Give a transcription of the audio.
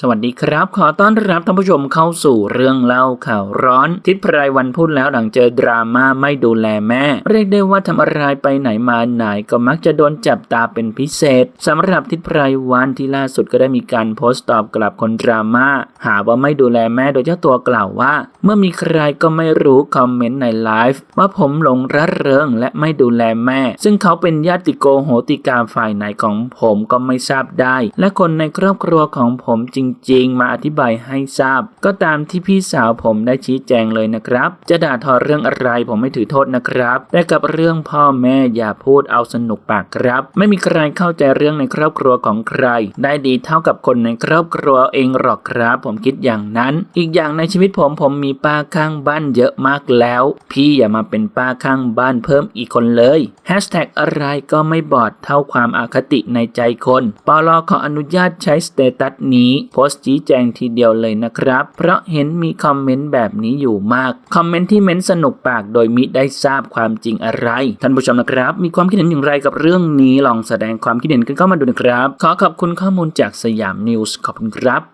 สวัสดีครับ ขอต้อนรับท่านผู้ชมเข้าสู่เรื่องเล่าข่าวร้อน ทิศพรายวันพูดแล้วหลังเจอดราม่าไม่ดูแลแม่ เรียกได้ว่าทำอะไรไปไหนมาไหนก็มักจะโดนจับตาเป็นพิเศษสำหรับทิศพรายวันที่ล่าสุดก็ได้มีการโพสต์ตอบกลับคนดราม่าหาว่าไม่ดูแลแม่โดยเจ้าตัวกล่าวว่า เมื่อมีใครก็ไม่รู้คอมเมนต์ในไลฟ์ว่าผมหลงระเริงและไม่ดูแลแม่ ซึ่งเขาเป็นญาติโกโหติกาฝ่ายไหนของผมก็ไม่ทราบได้ และคนในครอบครัวของผมจริงริง ๆ มาอธิบายให้ทราบ ก็ตามที่พี่สาวผมได้ชี้แจงเลยนะครับ จะด่าทอเรื่องอะไรผมไม่ถือโทษนะครับ แต่กับเรื่องพ่อแม่อย่าพูดเอาสนุกปากครับ ไม่มีใครเข้าใจเรื่องในครอบครัวของใคร ได้ดีเท่ากับคนในครอบครัวเองหรอกครับ ผมคิดอย่างนั้น อีกอย่างในชีวิตผมผมมีป้าข้างบ้านเยอะมากแล้ว พี่อย่ามาเป็นป้าข้างบ้านเพิ่มอีกคนเลยแฮชแท็กอะไรก็ไม่บอดเท่าความอาคติในใจคนปลอขออนุญาตใช้สเตตัสนี้โพสต์ชี้แจงทีเดียวเลยนะครับ เพราะเห็นมีคอมเมนต์แบบนี้อยู่มาก คอมเมนต์ที่เม้นสนุกปากโดยมิได้ทราบความจริงอะไร ท่านผู้ชมนะครับ มีความคิดเห็นอย่างไรกับเรื่องนี้ลองแสดงความคิดเห็นกันเข้ามาดูนะครับ ขอขอบคุณข้อมูลจากสยามนิวส์ขอบคุณครับ